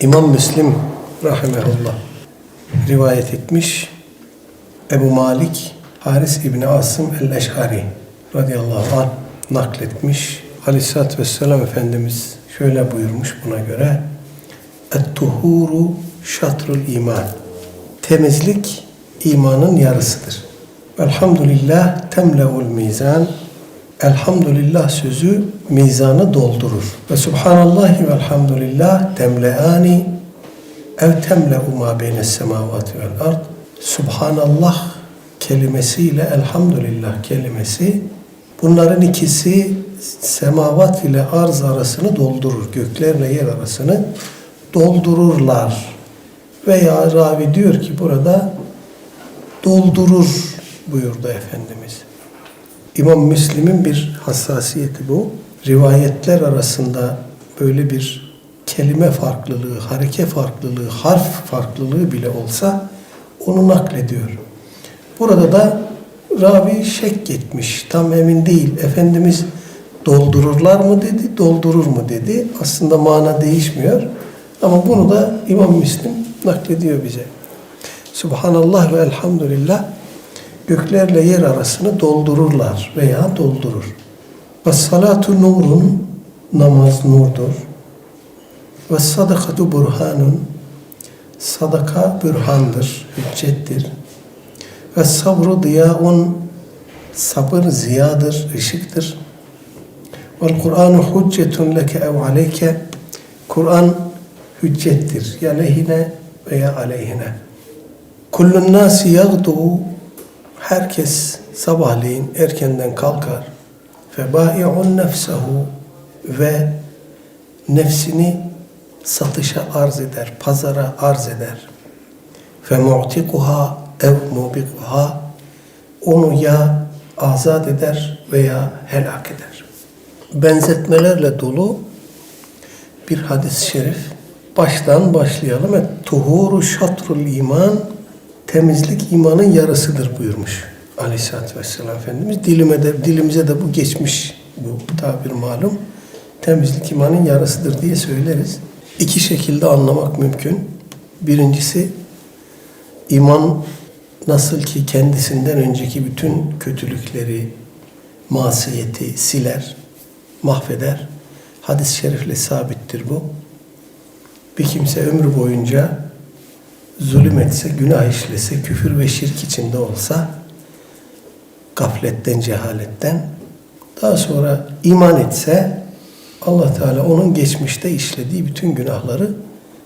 İmam Müslim rahimehullah rivayet etmiş. Ebu Malik Haris İbni Asım el-Eş'ari radıyallahu anh nakletmiş. Aleyhisselatü Vesselam Efendimiz şöyle buyurmuş buna göre. Et-tuhuru şatrul iman. Temizlik imanın yarısıdır. Elhamdülillah temleul mizan. Elhamdülillah sözü mizanı doldurur. Ve subhanallahi ve elhamdülillah temleani ev temle'u ma beyne semavati vel ard. Subhanallah kelimesiyle elhamdülillah kelimesi bunların ikisi semavat ile arz arasını doldurur. Göklerle yer arasını doldururlar. Veya ravi diyor ki burada doldurur buyurdu Efendimiz. İmam Müslim'in bir hassasiyeti bu. Rivayetler arasında böyle bir kelime farklılığı, hareke farklılığı, harf farklılığı bile olsa onu naklediyor. Burada da ravi şek etmiş, tam emin değil. Efendimiz doldururlar mı dedi, doldurur mu dedi. Aslında mana değişmiyor. Ama bunu da İmam Müslim naklediyor bize. Subhanallah ve elhamdülillah göklerle yer arasını doldururlar veya doldurur. Ve salatu nurun namaz nurdur. Ve sadakatu burhanun sadaka bürhandır, hüccettir. Ve sabru diyaun sabır ziyadır, ışıktır. Vel Kur'anu hüccetun leke ev aleyke Kur'an hüccettir. Ya lehine veya aleyhine. Kullun nasi yagdu herkes sabahleyin erkenden kalkar. Febai'un nefsehu ve nefsini satışa arz eder, pazara arz eder. Fe mu'tikuha ev mubikuha onu ya azat eder veya helak eder. Benzetmelerle dolu bir hadis-i şerif. Baştan başlayalım. Tuhuru şatrul iman temizlik imanın yarısıdır buyurmuş Aleyhisselatü Vesselam Efendimiz. Dilime de, dilimize de bu geçmiş bu tabir malum. Temizlik imanın yarısıdır diye söyleriz. İki şekilde anlamak mümkün. Birincisi iman nasıl ki kendisinden önceki bütün kötülükleri, masiyeti siler, mahveder. Hadis-i şerifle sabittir bu. Bir kimse ömrü boyunca zulüm etse, günah işlese, küfür ve şirk içinde olsa, gafletten, cehaletten, daha sonra iman etse, Allah Teala onun geçmişte işlediği bütün günahları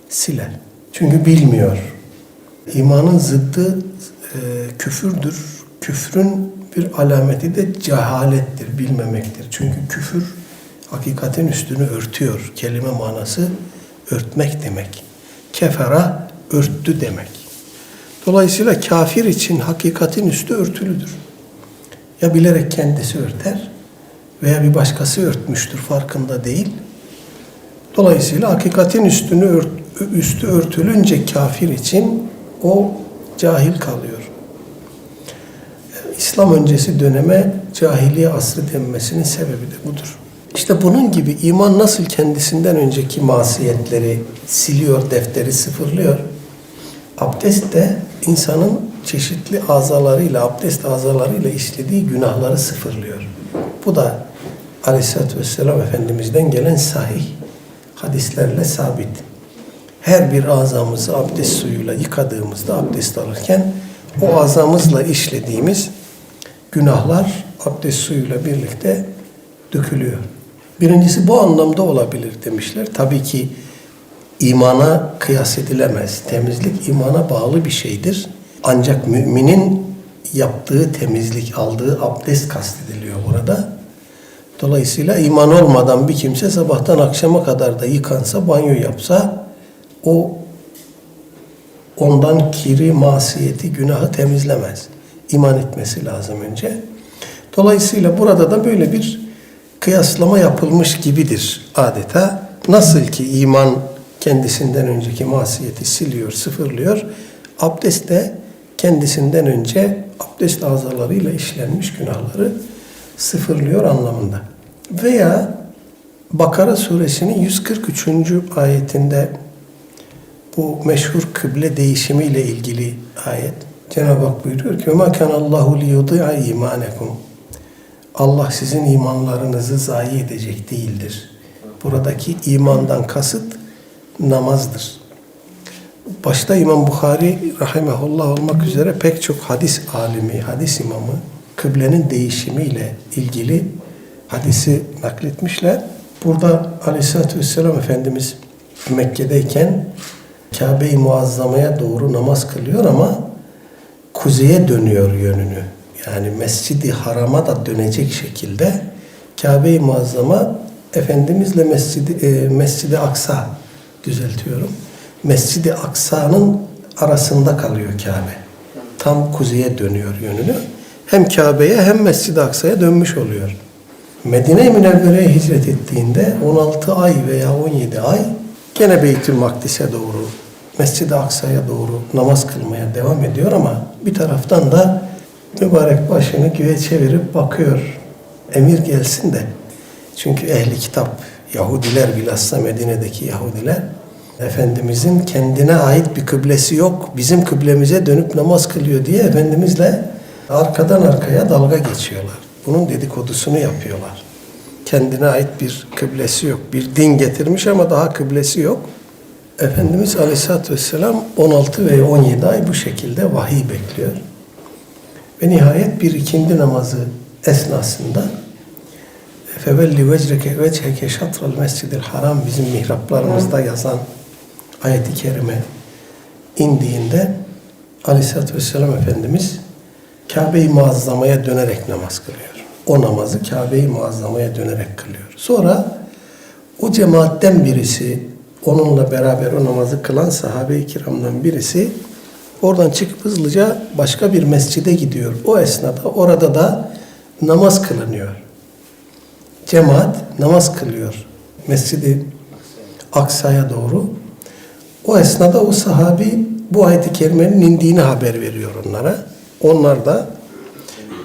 siler. Çünkü bilmiyor. İmanın zıddı e, küfürdür. Küfrün bir alameti de cehalettir, bilmemektir. Çünkü küfür hakikatin üstünü örtüyor. Kelime manası örtmek demek. Kefera örttü demek. Dolayısıyla kafir için hakikatin üstü örtülüdür. Ya bilerek kendisi örter veya bir başkası örtmüştür farkında değil. Dolayısıyla hakikatin üstünü ört, üstü örtülünce kafir için o cahil kalıyor. İslam öncesi döneme cahiliye asrı denmesinin sebebi de budur. İşte bunun gibi iman nasıl kendisinden önceki masiyetleri siliyor, defteri sıfırlıyor. Abdest de insanın çeşitli azalarıyla, abdest azalarıyla işlediği günahları sıfırlıyor. Bu da Aleyhisselatü Vesselam Efendimiz'den gelen sahih hadislerle sabit. Her bir azamızı abdest suyuyla yıkadığımızda abdest alırken o azamızla işlediğimiz günahlar abdest suyuyla birlikte dökülüyor. Birincisi bu anlamda olabilir demişler. Tabii ki imana kıyas edilemez. Temizlik imana bağlı bir şeydir. Ancak müminin yaptığı temizlik, aldığı abdest kastediliyor burada. Dolayısıyla iman olmadan bir kimse sabahtan akşama kadar da yıkansa, banyo yapsa o ondan kiri, masiyeti, günahı temizlemez. İman etmesi lazım önce. Dolayısıyla burada da böyle bir kıyaslama yapılmış gibidir adeta. Nasıl ki iman kendisinden önceki masiyeti siliyor, sıfırlıyor. Abdest de kendisinden önce abdest azalarıyla işlenmiş günahları sıfırlıyor anlamında. Veya Bakara suresinin 143. ayetinde bu meşhur kıble değişimiyle ilgili ayet. Cenab-ı Hak buyuruyor ki وَمَا كَانَ اللّٰهُ لِيُضِعَ اِيمَانَكُمْ Allah sizin imanlarınızı zayi edecek değildir. Buradaki imandan kasıt namazdır. Başta İmam Bukhari rahimehullah olmak üzere pek çok hadis alimi, hadis imamı kıblenin değişimiyle ilgili hadisi nakletmişler. Burada Aleyhisselatü Vesselam Efendimiz Mekke'deyken Kabe-i Muazzama'ya doğru namaz kılıyor ama kuzeye dönüyor yönünü. Yani Mescid-i Haram'a da dönecek şekilde Kabe-i Muazzama Efendimizle Mescid-i, e, Mescid-i Aksa düzeltiyorum. Mescid-i Aksa'nın arasında kalıyor Kabe. Tam kuzeye dönüyor yönünü. Hem Kabe'ye hem Mescid-i Aksa'ya dönmüş oluyor. Medine-i Münevvere'ye hicret ettiğinde 16 ay veya 17 ay gene Beytül Makdis'e doğru, Mescid-i Aksa'ya doğru namaz kılmaya devam ediyor ama bir taraftan da mübarek başını göğe çevirip bakıyor. Emir gelsin de. Çünkü ehli kitap, Yahudiler bilhassa Medine'deki Yahudiler Efendimizin kendine ait bir kıblesi yok. Bizim kıblemize dönüp namaz kılıyor diye Efendimizle arkadan arkaya dalga geçiyorlar. Bunun dedikodusunu yapıyorlar. Kendine ait bir kıblesi yok. Bir din getirmiş ama daha kıblesi yok. Efendimiz Aleyhisselatü Vesselam 16 ve 17 ay bu şekilde vahiy bekliyor. Ve nihayet bir ikindi namazı esnasında fevelli vecreke vecheke şatral mescidil haram bizim mihraplarımızda yazan ayeti kerime indiğinde Aleyhisselatü Vesselam Efendimiz Kabe-i Muazzama'ya dönerek namaz kılıyor. O namazı Kabe-i Muazzama'ya dönerek kılıyor. Sonra o cemaatten birisi onunla beraber o namazı kılan sahabe-i kiramdan birisi oradan çıkıp hızlıca başka bir mescide gidiyor. O esnada orada da namaz kılınıyor. Cemaat namaz kılıyor. Mescidi Aksa'ya doğru. O esnada o sahabi bu ayet-i kerimenin indiğini haber veriyor onlara. Onlar da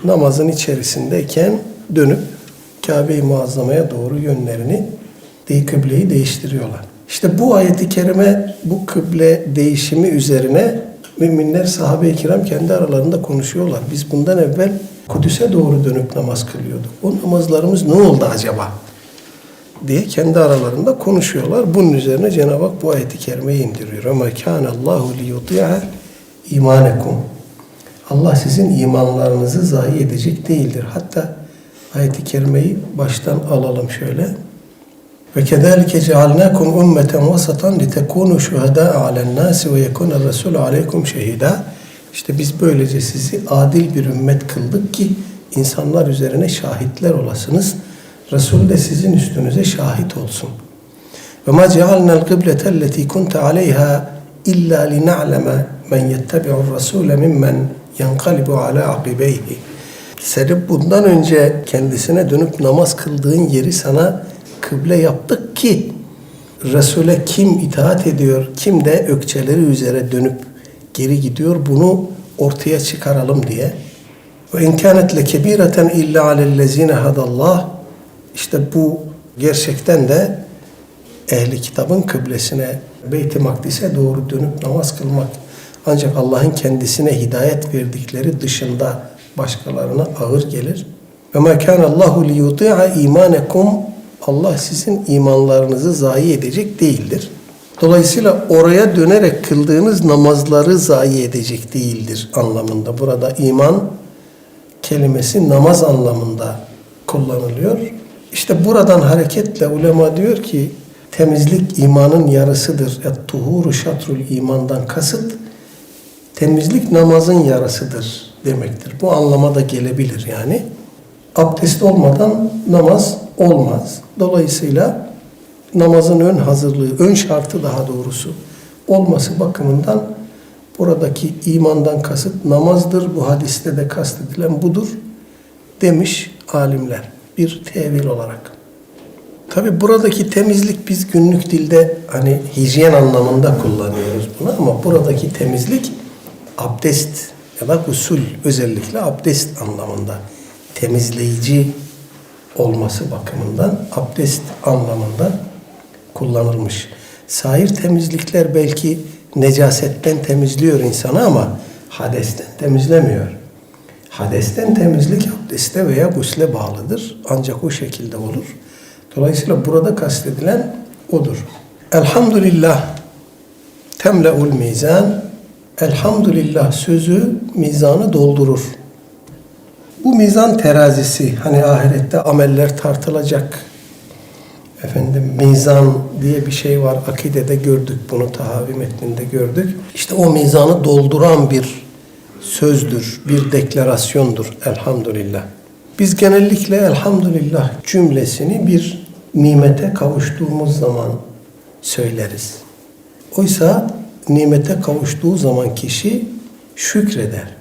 namazın içerisindeyken dönüp Kabe-i Muazzama'ya doğru yönlerini değil kıbleyi değiştiriyorlar. İşte bu ayeti kerime bu kıble değişimi üzerine müminler sahabe-i kiram kendi aralarında konuşuyorlar. Biz bundan evvel Kudüs'e doğru dönüp namaz kılıyorduk. O namazlarımız ne oldu acaba? diye kendi aralarında konuşuyorlar. Bunun üzerine Cenab-ı Hak bu ayeti kerimeyi indiriyor. Ama kâne Allahu li yuti'a imanekum. Allah sizin imanlarınızı zayi edecek değildir. Hatta ayeti kerimeyi baştan alalım şöyle. Ve kezalike cealnakum ummeten vasatan litekunu şuhada alen nasi ve yekuna rasul aleykum şehida. İşte biz böylece sizi adil bir ümmet kıldık ki insanlar üzerine şahitler olasınız. Resul de sizin üstünüze şahit olsun. Ve ma cealna'l kıblete elleti kunte aleyha illa lina'leme men yettebi'ur rasule mimmen yankalibu ala akibeyhi. Seni bundan önce kendisine dönüp namaz kıldığın yeri sana kıble yaptık ki Resul'e kim itaat ediyor, kim de ökçeleri üzere dönüp geri gidiyor bunu ortaya çıkaralım diye. Ve in kânet lekebîreten illa alellezîne hadallah işte bu gerçekten de ehli kitabın kıblesine, Beyt-i Makdis'e doğru dönüp namaz kılmak ancak Allah'ın kendisine hidayet verdikleri dışında başkalarına ağır gelir. Ve ma Allahu li yuti'a imanekum Allah sizin imanlarınızı zayi edecek değildir. Dolayısıyla oraya dönerek kıldığınız namazları zayi edecek değildir anlamında. Burada iman kelimesi namaz anlamında kullanılıyor. İşte buradan hareketle ulema diyor ki temizlik imanın yarısıdır. Et-tuhuru şatrul imandan kasıt temizlik namazın yarısıdır demektir. Bu anlama da gelebilir yani. Abdest olmadan namaz olmaz. Dolayısıyla namazın ön hazırlığı, ön şartı daha doğrusu olması bakımından buradaki imandan kasıt namazdır. Bu hadiste de kastedilen budur demiş alimler bir tevil olarak. Tabi buradaki temizlik biz günlük dilde hani hijyen anlamında kullanıyoruz bunu ama buradaki temizlik abdest ya da usul özellikle abdest anlamında temizleyici olması bakımından abdest anlamında kullanılmış. Sair temizlikler belki necasetten temizliyor insanı ama hadesten temizlemiyor. Hadesten temizlik abdeste veya gusle bağlıdır. Ancak o şekilde olur. Dolayısıyla burada kastedilen odur. Elhamdülillah temle'ul mizan. Elhamdülillah sözü mizanı doldurur. Bu mizan terazisi hani ahirette ameller tartılacak. Efendim mizan diye bir şey var. Akidede gördük bunu tahavi metninde gördük. İşte o mizanı dolduran bir sözdür, bir deklarasyondur elhamdülillah. Biz genellikle elhamdülillah cümlesini bir nimete kavuştuğumuz zaman söyleriz. Oysa nimete kavuştuğu zaman kişi şükreder.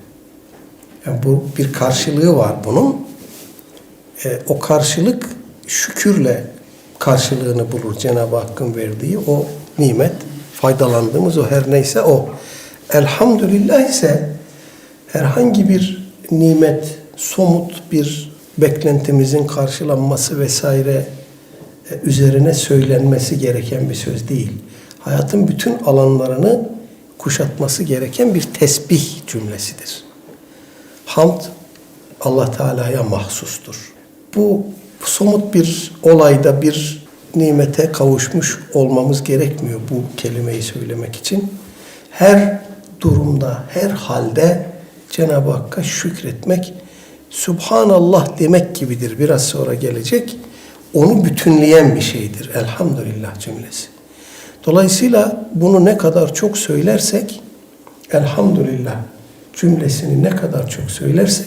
Yani bu bir karşılığı var bunun. E, o karşılık şükürle karşılığını bulur Cenab-ı Hakk'ın verdiği o nimet, faydalandığımız o her neyse o. Elhamdülillah ise herhangi bir nimet, somut bir beklentimizin karşılanması vesaire e, üzerine söylenmesi gereken bir söz değil. Hayatın bütün alanlarını kuşatması gereken bir tesbih cümlesidir. Hamd Allah Teala'ya mahsustur. Bu somut bir olayda bir nimete kavuşmuş olmamız gerekmiyor bu kelimeyi söylemek için. Her durumda, her halde Cenab-ı Hakk'a şükretmek, Subhanallah demek gibidir. Biraz sonra gelecek. Onu bütünleyen bir şeydir. Elhamdülillah cümlesi. Dolayısıyla bunu ne kadar çok söylersek, Elhamdülillah cümlesini ne kadar çok söylersek,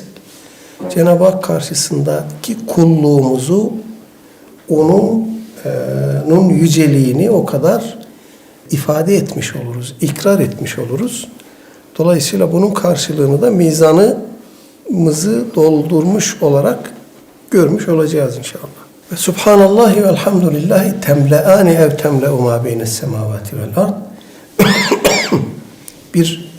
Cenab-ı Hak karşısındaki kulluğumuzu, onun e, onun yüceliğini o kadar ifade etmiş oluruz, ikrar etmiş oluruz. Dolayısıyla bunun karşılığını da mizanımızı doldurmuş olarak görmüş olacağız inşallah. Ve Subhanallahi ve elhamdülillahi temleani ev temle'u ma beynes semavati vel ard. bir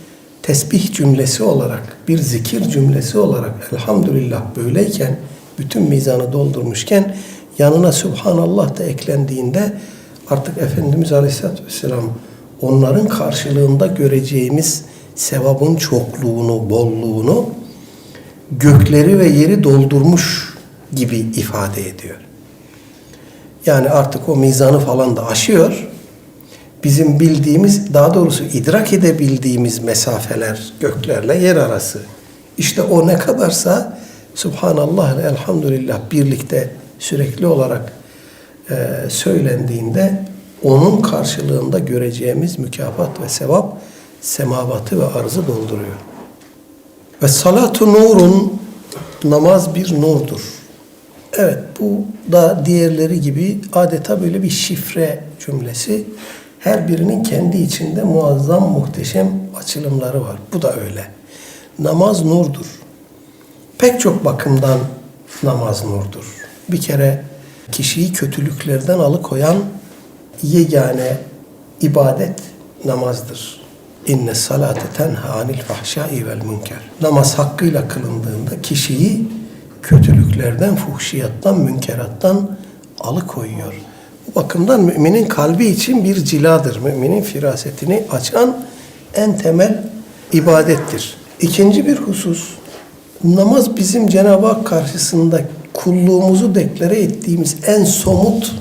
tesbih cümlesi olarak, bir zikir cümlesi olarak elhamdülillah böyleyken, bütün mizanı doldurmuşken yanına Subhanallah da eklendiğinde artık Efendimiz Aleyhisselatü Vesselam onların karşılığında göreceğimiz sevabın çokluğunu, bolluğunu gökleri ve yeri doldurmuş gibi ifade ediyor. Yani artık o mizanı falan da aşıyor. Bizim bildiğimiz, daha doğrusu idrak edebildiğimiz mesafeler göklerle yer arası. İşte o ne kadarsa Subhanallah ve Elhamdülillah birlikte sürekli olarak e, söylendiğinde onun karşılığında göreceğimiz mükafat ve sevap semavatı ve arzı dolduruyor. Ve salatu nurun namaz bir nurdur. Evet bu da diğerleri gibi adeta böyle bir şifre cümlesi. Her birinin kendi içinde muazzam muhteşem açılımları var. Bu da öyle. Namaz nurdur. Pek çok bakımdan namaz nurdur. Bir kere kişiyi kötülüklerden alıkoyan yegane ibadet namazdır. İnne salate tenha anil fahşai vel münker. Namaz hakkıyla kılındığında kişiyi kötülüklerden, fuhşiyattan, münkerattan alıkoyuyor. Bakımdan müminin kalbi için bir ciladır. Müminin firasetini açan en temel ibadettir. İkinci bir husus, namaz bizim Cenab-ı Hak karşısında kulluğumuzu deklare ettiğimiz en somut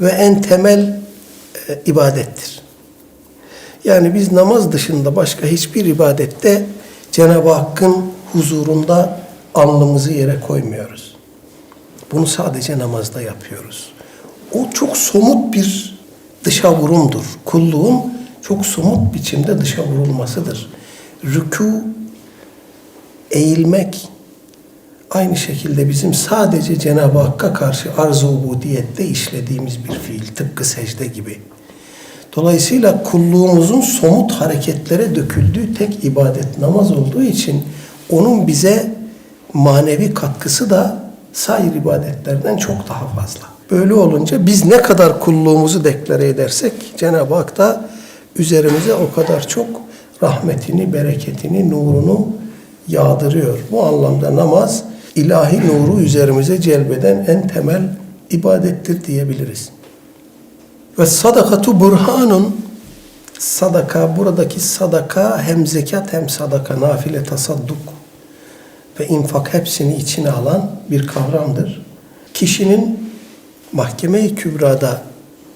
ve en temel e, ibadettir. Yani biz namaz dışında başka hiçbir ibadette Cenab-ı Hakk'ın huzurunda alnımızı yere koymuyoruz. Bunu sadece namazda yapıyoruz. O çok somut bir dışa vurumdur. Kulluğun çok somut biçimde dışa vurulmasıdır. Rükû, eğilmek, aynı şekilde bizim sadece Cenab-ı Hakk'a karşı arz-ı ubudiyette işlediğimiz bir fiil. Tıpkı secde gibi. Dolayısıyla kulluğumuzun somut hareketlere döküldüğü tek ibadet namaz olduğu için onun bize manevi katkısı da sair ibadetlerden çok daha fazla. Böyle olunca biz ne kadar kulluğumuzu deklare edersek Cenab-ı Hak da üzerimize o kadar çok rahmetini, bereketini, nurunu yağdırıyor. Bu anlamda namaz ilahi nuru üzerimize celbeden en temel ibadettir diyebiliriz. Ve sadakatu burhanun sadaka, buradaki sadaka hem zekat hem sadaka, nafile tasadduk ve infak hepsini içine alan bir kavramdır. Kişinin mahkeme-i kübrada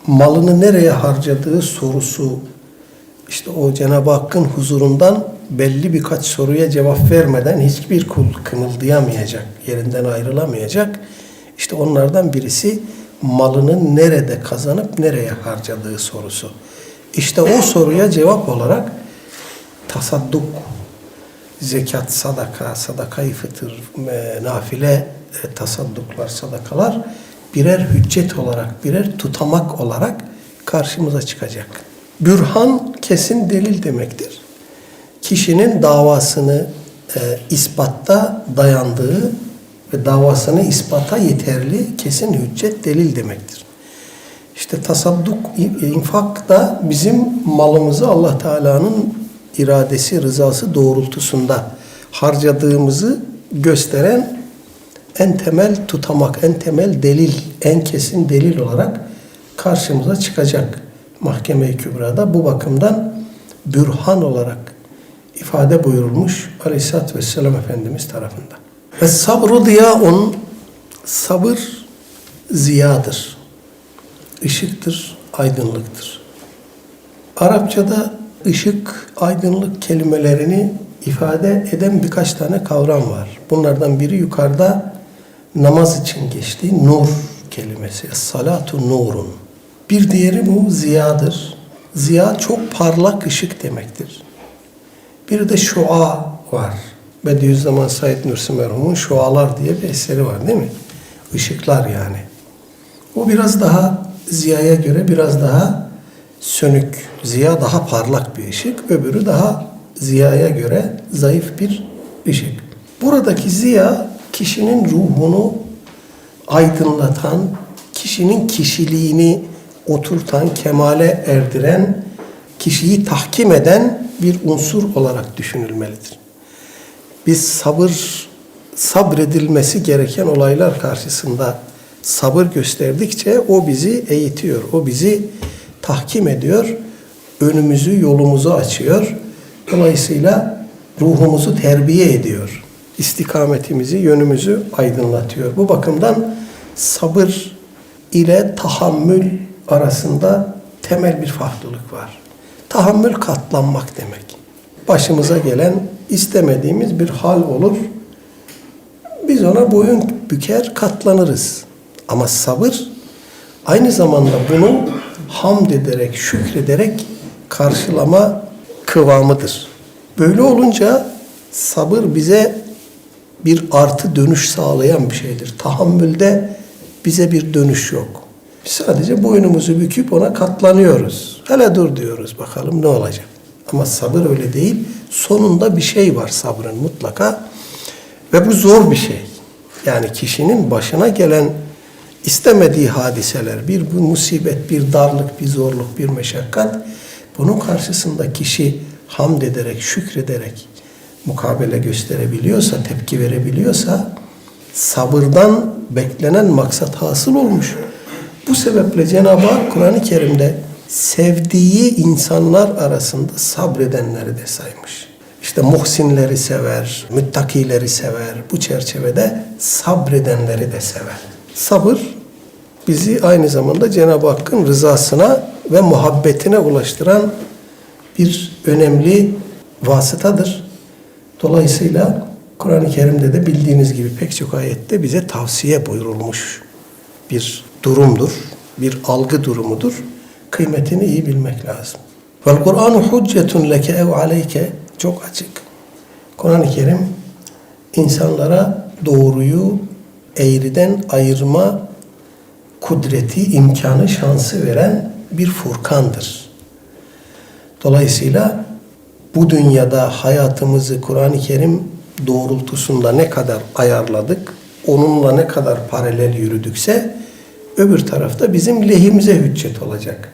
malını nereye harcadığı sorusu işte o Cenab-ı Hakk'ın huzurundan belli birkaç soruya cevap vermeden hiçbir kul kımıldayamayacak, yerinden ayrılamayacak. İşte onlardan birisi malını nerede kazanıp nereye harcadığı sorusu. İşte o soruya cevap olarak tasadduk, zekat, sadaka, sadakayı fıtır, e, nafile e, tasadduklar, sadakalar birer hüccet olarak, birer tutamak olarak karşımıza çıkacak. Bürhan kesin delil demektir. Kişinin davasını e, ispatta dayandığı ve davasını ispata yeterli kesin hüccet delil demektir. İşte tasadduk, infak da bizim malımızı Allah Teala'nın iradesi, rızası doğrultusunda harcadığımızı gösteren en temel tutamak, en temel delil, en kesin delil olarak karşımıza çıkacak mahkeme-i kübrada. Bu bakımdan bürhan olarak ifade buyurulmuş Aleyhisselatü Vesselam Efendimiz tarafından. Ve sabru diyaun, sabır ziyadır. Işıktır, aydınlıktır. Arapçada ışık, aydınlık kelimelerini ifade eden birkaç tane kavram var. Bunlardan biri yukarıda namaz için geçti. Nur kelimesi. Salatu nurun. Bir diğeri bu ziyadır. Ziya çok parlak ışık demektir. Bir de şua var. Bediüzzaman Said Nursi merhumun Şualar diye bir eseri var değil mi? Işıklar yani. O biraz daha ziyaya göre biraz daha sönük. Ziya daha parlak bir ışık. Öbürü daha ziyaya göre zayıf bir ışık. Buradaki ziya kişinin ruhunu aydınlatan, kişinin kişiliğini oturtan, kemale erdiren, kişiyi tahkim eden bir unsur olarak düşünülmelidir. Biz sabır, sabredilmesi gereken olaylar karşısında sabır gösterdikçe o bizi eğitiyor, o bizi tahkim ediyor, önümüzü, yolumuzu açıyor. Dolayısıyla ruhumuzu terbiye ediyor. İstikametimizi, yönümüzü aydınlatıyor. Bu bakımdan sabır ile tahammül arasında temel bir farklılık var. Tahammül katlanmak demek. Başımıza gelen istemediğimiz bir hal olur. Biz ona boyun büker, katlanırız. Ama sabır aynı zamanda bunu hamd ederek, şükrederek karşılama kıvamıdır. Böyle olunca sabır bize bir artı dönüş sağlayan bir şeydir. Tahammülde bize bir dönüş yok. Biz sadece boynumuzu büküp ona katlanıyoruz. Hele dur diyoruz bakalım ne olacak. Ama sabır öyle değil. Sonunda bir şey var sabrın mutlaka. Ve bu zor bir şey. Yani kişinin başına gelen istemediği hadiseler, bir bu musibet, bir darlık, bir zorluk, bir meşakkat. Bunun karşısında kişi hamd ederek, şükrederek mukabele gösterebiliyorsa, tepki verebiliyorsa sabırdan beklenen maksat hasıl olmuş. Bu sebeple Cenab-ı Hak Kur'an-ı Kerim'de sevdiği insanlar arasında sabredenleri de saymış. İşte muhsinleri sever, müttakileri sever. Bu çerçevede sabredenleri de sever. Sabır bizi aynı zamanda Cenab-ı Hakk'ın rızasına ve muhabbetine ulaştıran bir önemli vasıtadır. Dolayısıyla Kur'an-ı Kerim'de de bildiğiniz gibi pek çok ayette bize tavsiye buyurulmuş bir durumdur, bir algı durumudur. Kıymetini iyi bilmek lazım. Vel Kur'anu huccetun leke ev aleyke çok açık. Kur'an-ı Kerim insanlara doğruyu eğriden ayırma kudreti, imkanı, şansı veren bir furkandır. Dolayısıyla bu dünyada hayatımızı Kur'an-ı Kerim doğrultusunda ne kadar ayarladık, onunla ne kadar paralel yürüdükse öbür tarafta bizim lehimize hüccet olacak.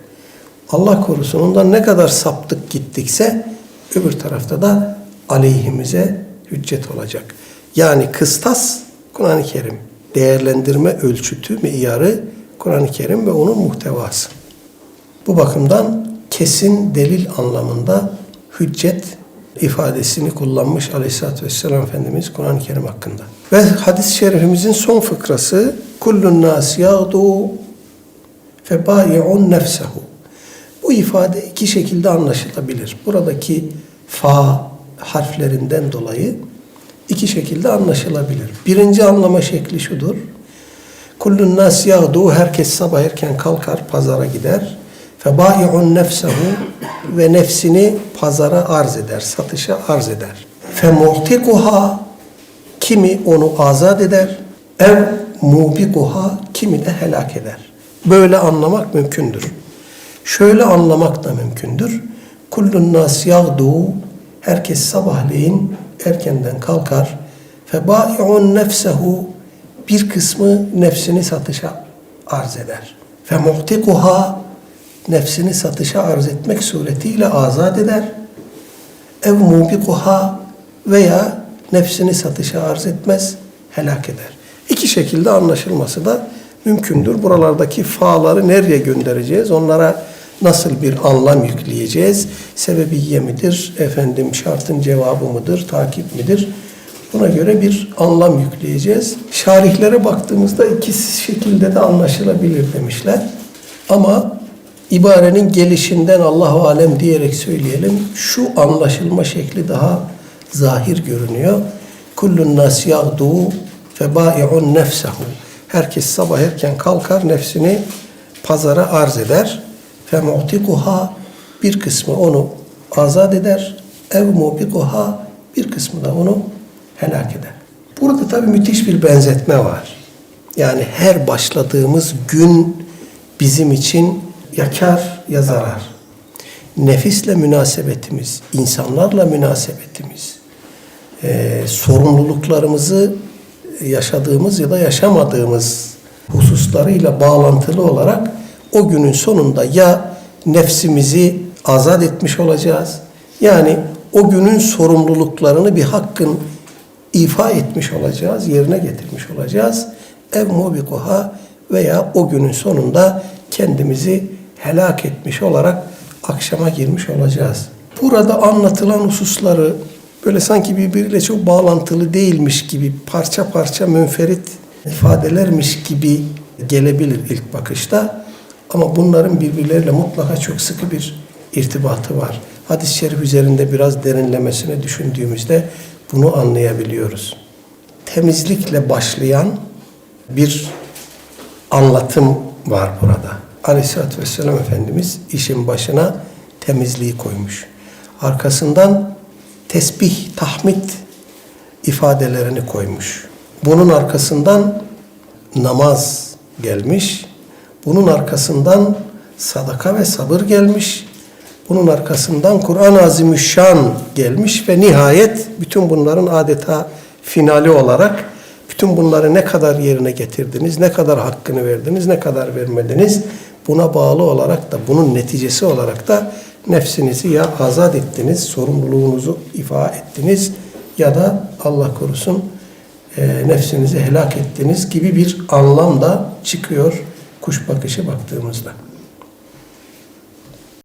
Allah korusun ondan ne kadar saptık gittikse öbür tarafta da aleyhimize hüccet olacak. Yani kıstas Kur'an-ı Kerim. Değerlendirme ölçütü, miyarı Kur'an-ı Kerim ve onun muhtevası. Bu bakımdan kesin delil anlamında hüccet ifadesini kullanmış Aleyhisselatü Vesselam Efendimiz Kur'an-ı Kerim hakkında. Ve hadis-i şerifimizin son fıkrası kullun nas yağdu febâi'un nefsehu. Bu ifade iki şekilde anlaşılabilir. Buradaki fa harflerinden dolayı iki şekilde anlaşılabilir. Birinci anlama şekli şudur. Kullun nas yağdu herkes sabah erken kalkar pazara gider. Febâi'un nefsehu ve nefsini pazara arz eder, satışa arz eder. Femuhtikuha kimi onu azat eder. Ev mubikuha kimi de helak eder. Böyle anlamak mümkündür. Şöyle anlamak da mümkündür. Kullun nas yağdu herkes sabahleyin erkenden kalkar. Febâi'un nefsehu bir kısmı nefsini satışa arz eder. Femuhtikuha nefsini satışa arz etmek suretiyle azat eder. Ev mubikuha veya nefsini satışa arz etmez, helak eder. İki şekilde anlaşılması da mümkündür. Buralardaki fa'ları nereye göndereceğiz? Onlara nasıl bir anlam yükleyeceğiz? Sebebiye midir? Efendim şartın cevabı mıdır? Takip midir? Buna göre bir anlam yükleyeceğiz. Şarihlere baktığımızda iki şekilde de anlaşılabilir demişler. Ama ibarenin gelişinden Allahu alem diyerek söyleyelim. Şu anlaşılma şekli daha zahir görünüyor. Kullun nas yağdu febâi'un nefsehu. Herkes sabah erken kalkar nefsini pazara arz eder. Femu'tikuha bir kısmı onu azat eder. Ev mubikuha bir kısmı da onu helak eder. Burada tabii müthiş bir benzetme var. Yani her başladığımız gün bizim için ya kar ya zarar. Nefisle münasebetimiz, insanlarla münasebetimiz, e, sorumluluklarımızı yaşadığımız ya da yaşamadığımız hususlarıyla bağlantılı olarak o günün sonunda ya nefsimizi azat etmiş olacağız. Yani o günün sorumluluklarını bir hakkın ifa etmiş olacağız, yerine getirmiş olacağız. Ev mubikuha veya o günün sonunda kendimizi helak etmiş olarak akşama girmiş olacağız. Burada anlatılan hususları böyle sanki birbiriyle çok bağlantılı değilmiş gibi parça parça münferit ifadelermiş gibi gelebilir ilk bakışta. Ama bunların birbirleriyle mutlaka çok sıkı bir irtibatı var. Hadis-i şerif üzerinde biraz derinlemesine düşündüğümüzde bunu anlayabiliyoruz. Temizlikle başlayan bir anlatım var burada. Aleyhisselatü Vesselam Efendimiz işin başına temizliği koymuş. Arkasından tesbih, tahmid ifadelerini koymuş. Bunun arkasından namaz gelmiş. Bunun arkasından sadaka ve sabır gelmiş. Bunun arkasından Kur'an-ı Azimüşşan gelmiş ve nihayet bütün bunların adeta finali olarak bütün bunları ne kadar yerine getirdiniz, ne kadar hakkını verdiniz, ne kadar vermediniz buna bağlı olarak da bunun neticesi olarak da nefsinizi ya azat ettiniz, sorumluluğunuzu ifa ettiniz ya da Allah korusun e, nefsinizi helak ettiniz gibi bir anlam da çıkıyor kuş bakışı baktığımızda.